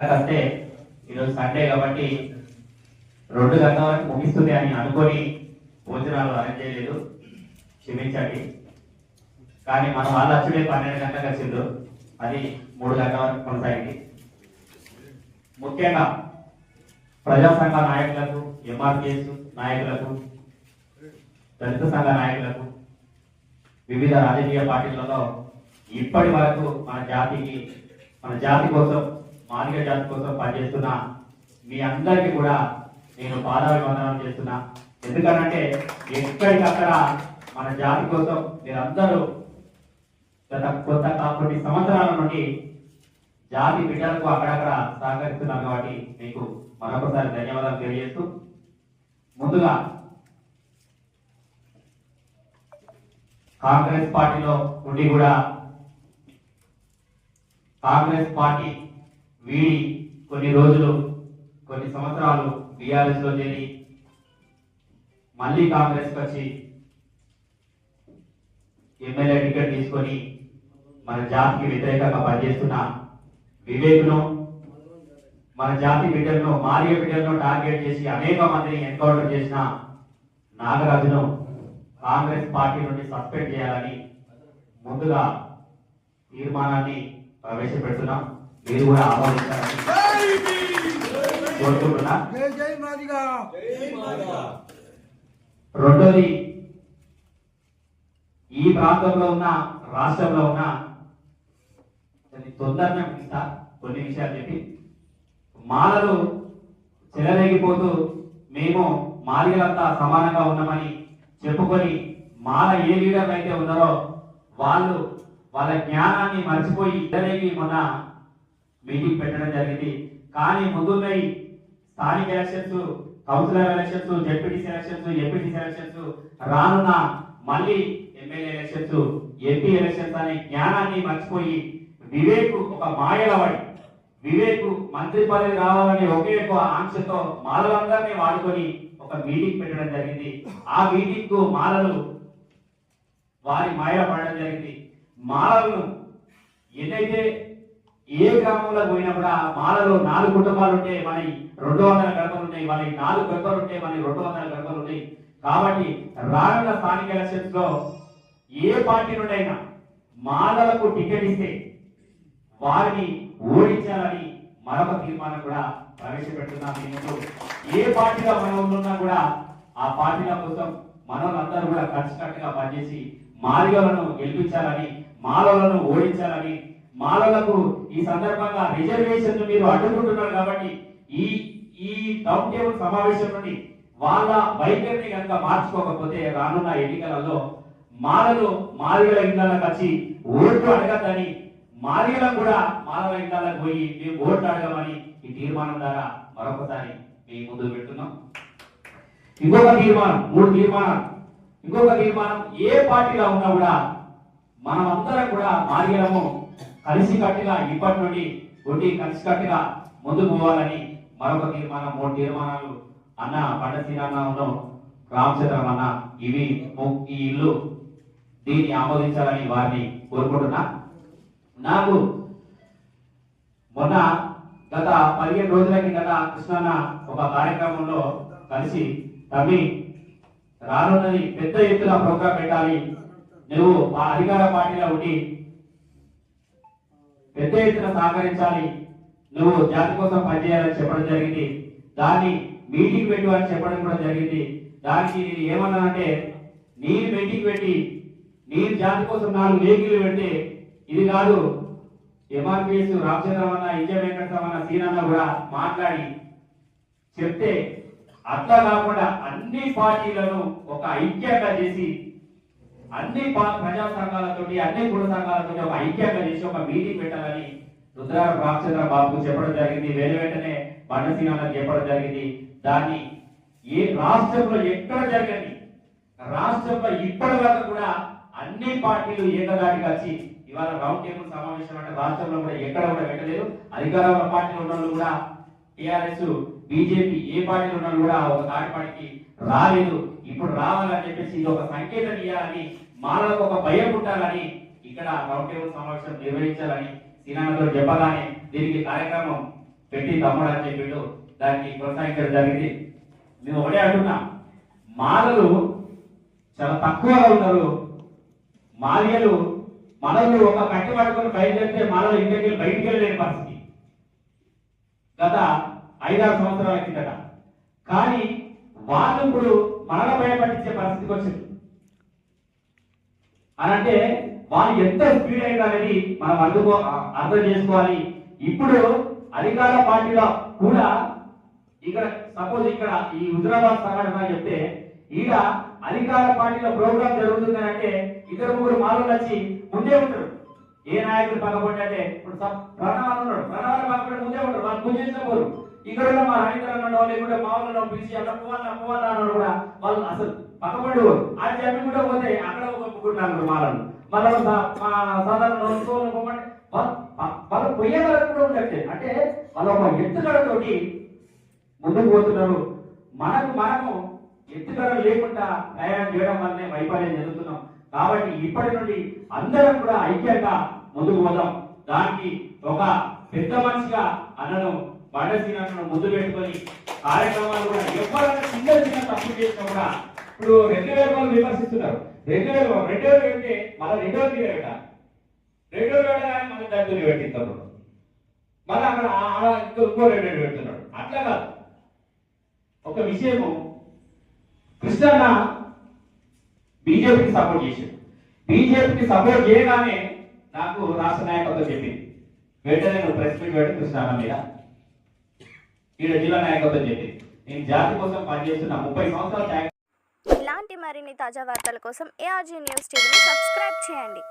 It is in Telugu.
అంటే ఈరోజు సండే కాబట్టి రెండు గంటల వరకు ముగిస్తుంది అని అనుకొని భోజనాలు అరేంజ్ చేయలేదు. క్షమించండి. కానీ మన వాళ్ళు వచ్చుడే పన్నెండు గంటలకు వచ్చిండ్రు. అది మూడు గంటల వరకు కొనసాగింది. ముఖ్యంగా ప్రజా సంఘ నాయకులకు ఎంఆర్పిఎస్ నాయకులకు దళిత సంఘ నాయకులకు వివిధ రాజకీయ పార్టీలలో ఇప్పటి వరకు మన జాతికి మన జాతి కోసం మాదిగ జాతి కోసం పనిచేస్తున్న మీ అందరికీ కూడా నేను పాదాభివందనం చేస్తున్నా. ఎందుకనంటే ఎక్కడికక్కడ మన జాతి కోసం మీరందరూ గత కొంత కొన్ని సంవత్సరాల నుండి జాతి బిడ్డలకు అక్కడక్కడ సహకరిస్తున్నారు కాబట్టి మీకు మరొకసారి ధన్యవాదాలు తెలియజేస్తూ ముందుగా కాంగ్రెస్ పార్టీలో నుండి కూడా కాంగ్రెస్ పార్టీ వీడి కొన్ని రోజులు కొన్ని సంవత్సరాలు బీఆర్ఎస్లో చేరి మళ్ళీ కాంగ్రెస్కి వచ్చి ఎమ్మెల్యే టికెట్ తీసుకొని మన జాతికి వ్యతిరేకంగా పనిచేస్తున్న వివేక్ను మన జాతి బిడ్డలను మారియ బిడ్డలను టార్గెట్ చేసి అనేక మందిని ఎన్కౌంటర్ చేసిన నాగరాజును కాంగ్రెస్ పార్టీ నుండి సస్పెండ్ చేయాలని ముందుగా తీర్మానాన్ని ప్రవేశపెడుతున్నాం. మీరు కూడా కోరుకుంటున్నా. రెండోది ఈ ప్రాంతంలో ఉన్న రాష్ట్రంలో ఉన్న కొన్ని తొందరగా ముగిస్తా కొన్ని విషయాలు చెప్పి మాలలు చెలరేగిపోతూ మేము మాలిగలంతా సమానంగా ఉన్నామని చెప్పుకొని మాల ఏ లీడర్లు అయితే ఉన్నారో వాళ్ళు వాళ్ళ జ్ఞానాన్ని మర్చిపోయి ఇద్దరేగి మొన్న మీటింగ్ పెట్టడం జరిగింది. కానీ ముందున్నాయి స్థానిక elections councillor elections ZPTC elections MPTC elections రానున్న మళ్ళీ ఎమ్మెల్యే ఎలక్షన్స్ ఎంపీ ఎలక్షన్స్ అనే జ్ఞానాన్ని మర్చిపోయి వివేక్ ఒక మాయలవాడి వివేక్ మంత్రి పదవి రావాలని ఒకే ఒక ఆంక్షతో మాలలందరినీ వాడుకొని ఒక మీటింగ్ పెట్టడం జరిగింది. ఆ మీటింగ్కు మాలలు వారి మాయ పడడం జరిగింది. మాలలను ఎన్నైతే ఏ గ్రామంలో పోయినా కూడా మాలలో నాలుగు కుటుంబాలు ఉంటే మన రెండు వందల గడపలు ఉన్నాయి మన నాలుగు గడపలు ఉంటే మన రెండు వందల గడపలు ఉన్నాయి కాబట్టి రానున్న స్థానిక ఎలక్షన్స్లో ఏ పార్టీ నుండైనా మాలలకు టికెట్ ఇస్తే వారిని ఓడించాలని మరొక తీర్మానం కూడా ప్రవేశపెడుతున్నాం. మీ ఏ పార్టీలో మనం ఉన్నా కూడా ఆ పార్టీల కోసం మనోళ్ళందరూ కూడా కలిసికట్టుగా పనిచేసి మాదిగలను గెలిపించాలని మాలలను ఓడించాలని మాలలకు ఈ సందర్భంగా రిజర్వేషన్ మీరు అడ్డుకుంటున్నారు కాబట్టి ఈ ఈ రౌండ్ టేబుల్ సమావేశం నుండి వాళ్ళ వైఖరిని కనుక మార్చుకోకపోతే రానున్న ఎన్నికలలో మాలలు మాదిగల ఇళ్ళకి వచ్చి ఓట్లు అడగద్దని మాదిగలకు కూడా మాలల ఇళ్ళకి పోయి మేము ఓట్లు అడగమని ఈ తీర్మానం ద్వారా మరొకసారి మీ ముందు పెడుతున్నాం ఇంకొక తీర్మానం మూడు తీర్మానం ఇంకొక తీర్మానం ఏ పార్టీలో ఉన్నా కూడా మనం అందరం కూడా మాదిగలము కలిసి కట్టిన ఇప్పటి నుండి కొట్టి కలిసి కట్టిన ముందుకు పోవాలని మరొక తీర్మానం మూడు తీర్మానాలు అన్న పండ రామచంద్రం అన్న ఇవి ఈ ఇల్లు దీన్ని ఆమోదించాలని వారిని కోరుకుంటున్నా. నాకు మొన్న గత పదిహేను రోజుల కిందట కృష్ణన్న ఒక కార్యక్రమంలో కలిసి తమ్మి రానున్నది పెద్ద ఎత్తున ప్రోగ్రాం పెట్టాలి. నువ్వు మా అధికార పార్టీలో ఉండి పెద్ద ఎత్తున సహకరించాలి. నువ్వు జాతి కోసం పనిచేయాలని చెప్పడం జరిగింది. దాన్ని మీటింగ్ పెట్టు అని చెప్పడం కూడా జరిగింది. దానికి నేను ఏమన్నానంటే నేను మీటింగ్ పెట్టి నేను జాతి కోసం నాలుగు వెహికల్ పెడితే ఇది కాదు. ఎంఆర్పిఎస్ రామచంద్రమన్న ఇంజయ వెంకటరామన్న సీనన్న కూడా మాట్లాడి చెప్తే అట్లా కాకుండా అన్ని పార్టీలను ఒక ఐక్యంగా చేసి అన్ని ప్రజా సంఘాలతోటి అన్ని కుల సంఘాలతోటి ఒక ఐక్యంగా చేసి ఒక మీటింగ్ పెట్టాలని రుద్రార రామచంద్ర బాబుకు చెప్పడం జరిగింది. వేరే వెంటనే బండసీనాలకు చెప్పడం జరిగింది. దాన్ని ఏ రాష్ట్రంలో ఎక్కడ జరగని రాష్ట్రంలో ఇప్పటి వరకు కూడా అన్ని పార్టీలు ఏకదాటికి వచ్చి ఇవాళ రౌండ్ టేబుల్ సమావేశం అంటే రాష్ట్రంలో కూడా ఎక్కడ కూడా పెట్టలేదు. అధికార పార్టీలు ఉన్న వాళ్ళు కూడా టిఆర్ఎస్ బీజేపీ ఏ పార్టీలో ఉన్నా కూడా ఒక తాటి రాలేదు. ఇప్పుడు రావాలని చెప్పేసి ఇది ఒక సంకేతం ఇవ్వాలని మానవులకు ఒక భయం ఉండాలని ఇక్కడ రౌండ్ టేబుల్ సమావేశం నిర్వహించాలని సీనాన్నతో చెప్పగానే దీనికి కార్యక్రమం పెట్టి తమ్ముడు అని చెప్పిండు. దానికి ప్రోత్సహించడం జరిగింది. మేము ఒకటే అంటున్నాం. మాలలు చాలా తక్కువగా ఉన్నారు. మాల్యలు మనలు ఒక కట్టి పట్టుకొని బయలుదేరితే మాలలు ఇంటికి వెళ్ళి బయటికి వెళ్ళలేని పరిస్థితి. గత ఐదారు సంవత్సరాల కిందట. కానీ వాళ్ళు ఇప్పుడు మనల భయపట్టించే పరిస్థితికి వచ్చింది అని అంటే వాళ్ళు ఎంత స్పీడ్ అయినారని మనం అందుకో అర్థం చేసుకోవాలి. ఇప్పుడు అధికార పార్టీలో కూడా ఇక్కడ సపోజ్ ఇక్కడ ఈ హుజరాబాద్ సంఘటన చెప్తే ఈడ అధికార పార్టీలో ప్రోగ్రామ్ జరుగుతుంది అంటే ఇద్దరు ముగ్గురు మాలో వచ్చి ముందే ఉంటారు. ఏ నాయకుడు పక్కపడి అంటే ఇప్పుడు ప్రణవాలు ఉన్నాడు. ప్రణవాలు పక్కపడి ముందే ఉంటారు. వాళ్ళు పూజ చేసిన ఇక్కడ మా రాణితరంలో లేకుంటే మా మామూలు పిలిచి అక్కడ పోవాలా పోవాలా అన్నాడు కూడా వాళ్ళు అసలు పక్కపడి ఆ చెప్పకుండా పోతే అక్కడ ఒప్పుకుంటున్నారు మాలను మళ్ళీ మా సాధారణ రోజులు పోమంటే వాళ్ళు వాళ్ళు కూడా ఉండట్లేదు అంటే వాళ్ళ ఒక ఎత్తుగడతోటి ముందుకు పోతున్నారు. మనకు మనము ఎత్తుగడ లేకుండా ప్రయాణం చేయడం వల్లనే వైఫల్యం జరుగుతున్నాం. కాబట్టి ఇప్పటి నుండి అందరం కూడా ఐక్యంగా ముందుకు పోదాం. దానికి ఒక పెద్ద మనిషిగా అన్నను బండసీనను ముందు పెట్టుకొని కార్యక్రమాలు కూడా ఎవరైనా సింగల్ చిన్న తప్పు చేసినా కూడా ఇప్పుడు రెండు వేల వాళ్ళు విమర్శిస్తున్నారు. రెండు వేల రెండు వేలు పెడితే మళ్ళీ రెండు వేలు తీరేట రెండు వేలు పెట్టగానే మళ్ళీ డబ్బులు పెట్టిస్తారు మళ్ళీ అక్కడ ఇంకో ఇంకో రెండు వేలు పెడుతున్నాడు. అట్లా కాదు. ఒక విషయము కృష్ణన్న బీజేపీకి సపోర్ట్ చేశాడు. బీజేపీకి సపోర్ట్ చేయగానే నాకు రాష్ట్ర నాయకత్వం చెప్పింది. వెంటనే నువ్వు ప్రెస్ మీట్ పెట్టి కృష్ణన్న మీద. ఈడ జిల్లా నాయకత్వం చెప్పింది. నేను జాతి కోసం పనిచేస్తున్న ముప్పై సంవత్సరాల ఇలాంటి మరిన్ని తాజా వార్తల కోసం ఏఆర్జీ న్యూస్ టీవీని సబ్స్క్రైబ్ చేయండి.